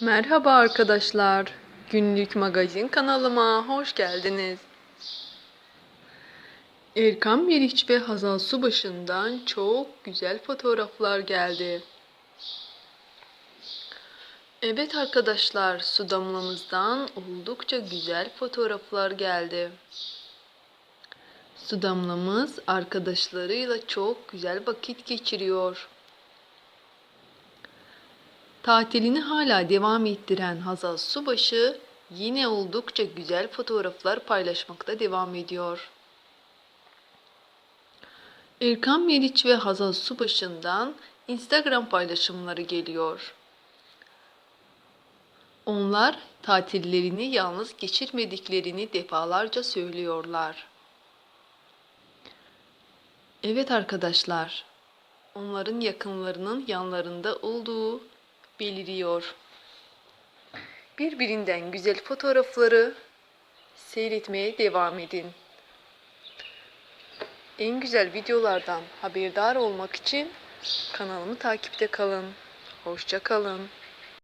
Merhaba arkadaşlar. Günlük magazin kanalıma hoş geldiniz. Erkan Meriç ve Hazal Subaşı'ndan çok güzel fotoğraflar geldi. Evet arkadaşlar, su damlamızdan oldukça güzel fotoğraflar geldi. Su damlamız arkadaşlarıyla çok güzel vakit geçiriyor. Tatilini hala devam ettiren Hazal Subaşı yine oldukça güzel fotoğraflar paylaşmakta devam ediyor. Erkan Meriç ve Hazal Subaşı'ndan Instagram paylaşımları geliyor. Onlar tatillerini yalnız geçirmediklerini defalarca söylüyorlar. Evet arkadaşlar, onların yakınlarının yanlarında olduğu beliriyor. Birbirinden güzel fotoğrafları seyretmeye devam edin. En güzel videolardan haberdar olmak için kanalımı takipte kalın. Hoşça kalın.